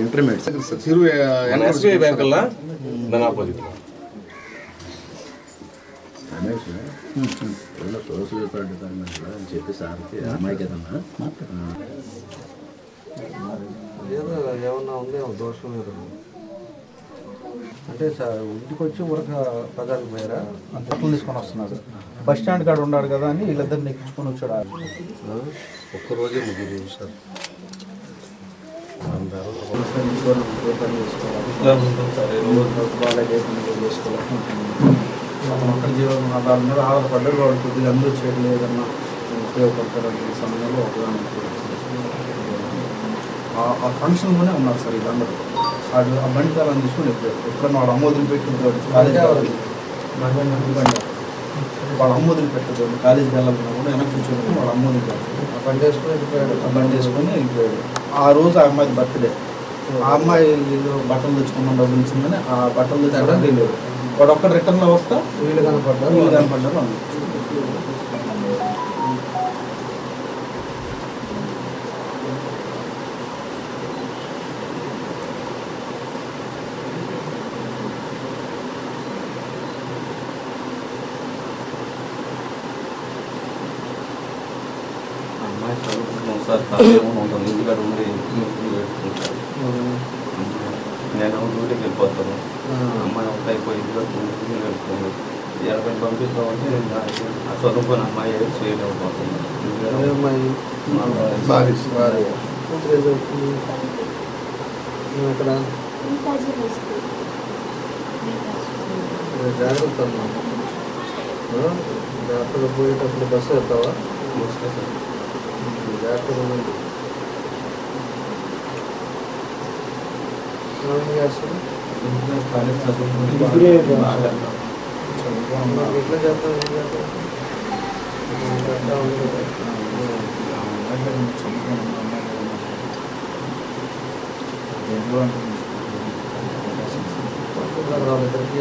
Intermediate చిరు మన SBI బ్యాంకుల్లో? దాని ఆపోజిట్ రమేష్ ఏదో సోషల్ డిపార్ట్మెంట్లో అని చెప్పి సార్కి ఏదో ఏమన్నా దోషం ఏదో అంటే సార్ ఇంటికి వచ్చి ఉరక బజార్కి పోయారా? బట్టలు తీసుకొని వస్తున్నాడు బస్ స్టాండ్ కాడ ఉన్నాడు కదా అని వీళ్ళిద్దరిని ఎక్కించుకొని వచ్చాడు. ఒక్కరోజే ముగ్గురు సార్. మనం ఒక్కడి జీవనం దాని మీద ఆధారపడ్డాడు వాడు కొద్దిగా అందరూ చేయడం ఏదన్నా ఉపయోగపడతారు సమయంలో ఆ ఫంక్షన్లోనే ఉన్నారు సార్ వీళ్ళందరూ వాడు ఆ బండి కాలం తీసుకొని వెళ్ళిపోయాడు ఎప్పుడన్నా వాడు అమ్మోదులు పెట్టుకుంటాడు కాలేజీ వాడు అమ్మోదులు పెట్టాడు కాలేజీకి వెళ్ళాలన్నా కూడా వెనక్కి కూర్చొని వాడు అమ్మోదులు పెట్టాడు ఆ బండి వేసుకొని వెళ్ళిపోయాడు ఆ బండి వేసుకొని వెళ్ళిపోయాడు ఆ రోజు ఆ అమ్మాయి బర్త్డే ఆ అమ్మాయి ఏదో బట్టలు తెచ్చుకున్నాం డబ్బులు ఇచ్చిందని ఆ బట్టలు తెచ్చుకోవడానికి వెళ్ళాడు వాడు ఒక్కడ రిటర్న్లో వస్తా వీళ్ళు కనపడ్డారు వీళ్ళు కనపడ్డారు చదువుకుంటున్నాం సార్ ఇంటికాడ ఉండి పెట్టుకుంటారు నేను డ్యూటీకి వెళ్ళిపోతాను. అమ్మాయి ఒక అయిపోయి ఇంటికాడ డ్యూటీకి వెళ్ళిపోయాను ఎనభై పంపిస్తామంటే దానికి ఆ చదువుకుని అమ్మాయి చేయలేకపోతుంది జాగ్రత్త? జాగ్రత్తగా పోయేటప్పుడు బస్సు వెళ్తావా జాగ్రత్తగా ఉండండి ఏం చేస్తావు? కాలేజ్ చదువుకుని బాగా చదువుకొని మరి ఎట్లా చేస్తావు ఏం చేస్తావు వాళ్ళిద్దరికీ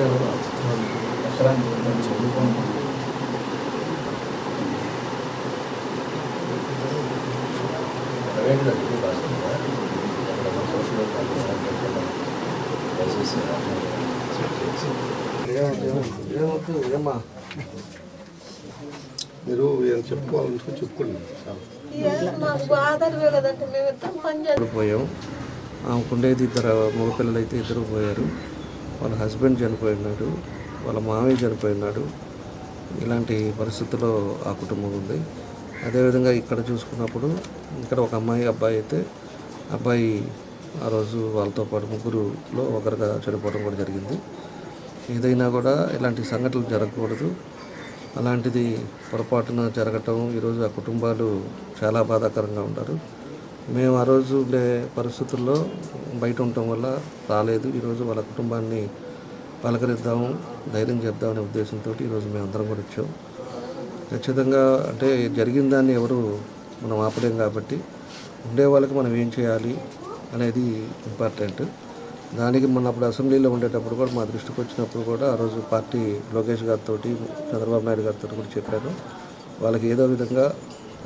సోషల్ మీరు ఏం చెప్పుకోవాలనుకుని చెప్పుకోండి చాలు పోయాం ఆమెకుండేది ఇద్దరు మగపిల్లలు అయితే ఇద్దరు పోయారు వాళ్ళ హస్బెండ్ చనిపోయినాడు. వాళ్ళ మామయ్య చనిపోయినాడు. ఇలాంటి పరిస్థితుల్లో ఆ కుటుంబం ఉంది అదేవిధంగా ఇక్కడ చూసుకున్నప్పుడు ఇక్కడ ఒక అమ్మాయి అబ్బాయి అయితే అబ్బాయి ఆ రోజు వాళ్ళతో పాటు ముగ్గురులో ఒకరిగా చనిపోవడం కూడా జరిగింది. ఏదైనా కూడా ఇలాంటి సంఘటనలు జరగకూడదు. అలాంటిది పొరపాటున జరగటం ఈరోజు ఆ కుటుంబాలు చాలా బాధాకరంగా ఉంటారు. మేము ఆ రోజు ఉండే పరిస్థితుల్లో బయట ఉండటం వల్ల రాలేదు. ఈరోజు వాళ్ళ కుటుంబాన్ని పలకరిద్దాము ధైర్యం చెప్దామనే ఉద్దేశంతో ఈరోజు మేము అందరం కూడా వచ్చాం. ఖచ్చితంగా అంటే జరిగిన దాన్ని ఎవరు మనం ఆపలేం కాబట్టి ఉండే వాళ్ళకి మనం ఏం చేయాలి? అనేది ఇంపార్టెంట్ దానికి మొన్న అప్పుడు అసెంబ్లీలో ఉండేటప్పుడు కూడా మా దృష్టికి వచ్చినప్పుడు కూడా ఆ రోజు పార్టీ లోకేష్ గారితో చంద్రబాబు నాయుడు గారితో కూడా చెప్పారు. వాళ్ళకి ఏదో విధంగా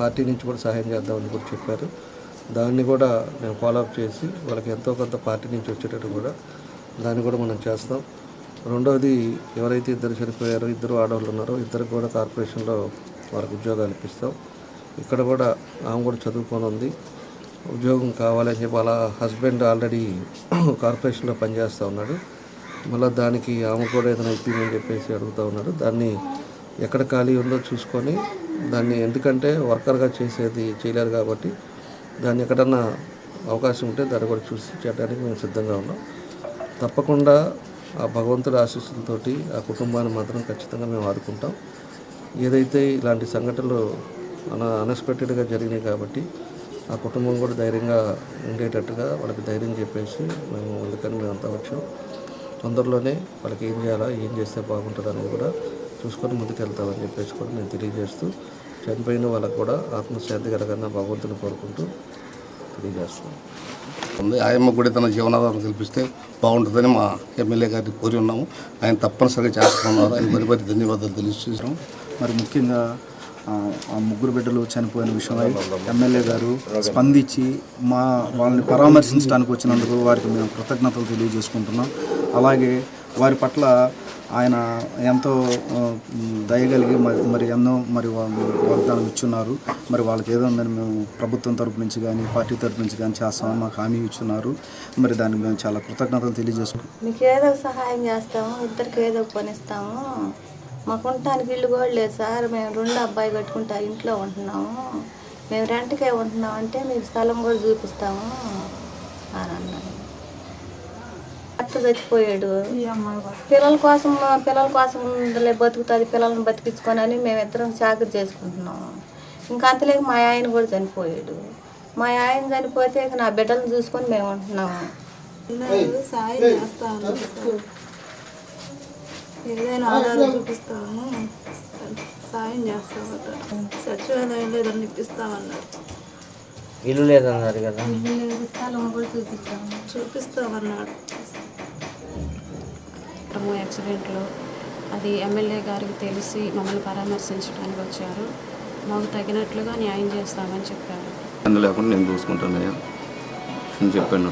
పార్టీ నుంచి కూడా సహాయం చేద్దామని కూడా చెప్పారు. దాన్ని కూడా మేము ఫాలోఅప్ చేసి వాళ్ళకి ఎంతో కొంత పార్టీ నుంచి వచ్చేటట్టు కూడా దాన్ని కూడా మనం చేస్తాం. రెండవది ఎవరైతే ఇద్దరు చనిపోయారో ఇద్దరు ఆడవాళ్ళు ఉన్నారో ఇద్దరికి కూడా కార్పొరేషన్లో వాళ్ళకి ఉద్యోగాలు ఇప్పిస్తాం. ఇక్కడ కూడా ఆమె కూడా చదువుకొని ఉంది. ఉద్యోగం కావాలని చెప్పి వాళ్ళ హస్బెండ్ ఆల్రెడీ కార్పొరేషన్లో పనిచేస్తూ ఉన్నాడు. మళ్ళీ దానికి ఆమె కూడా ఏదైనా ఇప్పిందని చెప్పేసి అడుగుతూ ఉన్నాడు. దాన్ని ఎక్కడ ఖాళీ ఉందో చూసుకొని దాన్ని ఎందుకంటే వర్కర్గా చేసేది చేయలేరు కాబట్టి దాన్ని ఎక్కడన్నా అవకాశం ఉంటే దాన్ని కూడా చూసి చేయడానికి మేము సిద్ధంగా ఉన్నాం. తప్పకుండా ఆ భగవంతుడి ఆశీస్సులతో ఆ కుటుంబాన్ని మాత్రం ఖచ్చితంగా మేము ఆదుకుంటాం. ఏదైతే ఇలాంటి సంఘటనలు అన అన్ఎక్స్పెక్టెడ్గా జరిగినాయి కాబట్టి ఆ కుటుంబం కూడా ధైర్యంగా ఉండేటట్టుగా వాళ్ళకి ధైర్యం చెప్పేసి మేము అందుకని మేము అంతా వచ్చాం. తొందరలోనే వాళ్ళకి ఏం చేయాలా ఏం చేస్తే బాగుంటుంది అనేది కూడా చూసుకొని ముందుకెళ్తామని చెప్పేసి కూడా నేను తెలియజేస్తూ చనిపోయిన వాళ్ళకు కూడా ఆత్మశాంతి కలగన్న భగవంతుని కోరుకుంటూ తెలియజేస్తున్నాను. ఉంది. ఆయమ్మ కూడా తన జీవనాధారం కల్పిస్తే బాగుంటుందని మా ఎమ్మెల్యే గారిని కోరి ఉన్నాము. ఆయన తప్పనిసరిగా చేస్తున్నారు ఆయన మరి మరి ధన్యవాదాలు తెలియజేసాం మరి ముఖ్యంగా ఆ, ముగ్గురు బిడ్డలు చనిపోయిన విషయమై ఎమ్మెల్యే గారు స్పందించి మా వాళ్ళని పరామర్శించడానికి వచ్చినందుకు వారికి మేము కృతజ్ఞతలు తెలియజేసుకుంటున్నాం. అలాగే వారి పట్ల ఆయన ఎంతో దయగలిగి మరి మరి ఎన్నో మరి వాళ్ళు వాగ్దానం ఇచ్చున్నారు. మరి వాళ్ళకి ఏదో ఉందని మేము ప్రభుత్వం తరపు నుంచి కానీ పార్టీ తరపు నుంచి కానీ చేస్తామని మాకు హామీ ఇచ్చున్నారు. మరి దానికి మేము చాలా కృతజ్ఞతలు తెలియజేసుకుంటాం మీకు ఏదో సహాయం చేస్తాము ఇద్దరికి ఏదో పనిస్తాము మాకు ఉండటానికి ఇల్లు కూడా లేదు సార్. మేము రెండు అబ్బాయి కట్టుకుంటా ఇంట్లో ఉంటున్నాము. మేము రెంట్కే ఉంటున్నాం అంటే మీకు స్థలం కూడా చూపిస్తాము అని అన్నాడు. భర్త చచ్చిపోయాడు. పిల్లల కోసం పిల్లల కోసం ఉందిలే బతుకుతుంది. పిల్లల్ని బతికించుకొని అని మేమిద్దరం చాకరీ చేసుకుంటున్నాము. ఇంకా అంతలేక మా ఆయన కూడా చనిపోయాడు. మా ఆయన చనిపోతే ఇక నా బిడ్డలను చూసుకొని మేము ఉంటున్నాము. సాయం చేస్తాను ఏదైనా ఆధారం చూపిస్తాము సాయం చేస్తామట సచివాలయంలో ఏదైనా ఇప్పిస్తామన్నారు ఇల్లు లేదన్నారు కదా. చూపిస్తాము చూపిస్తామన్నాడు యాక్సిడెంట్లో అది ఎమ్మెల్యే గారికి తెలిసి మమ్మల్ని పరామర్శించడానికి వచ్చారు. మాకు తగినట్లుగా న్యాయం చేస్తామని చెప్పారు. లేకుండా నేను చూసుకుంటాను అని చెప్పాను.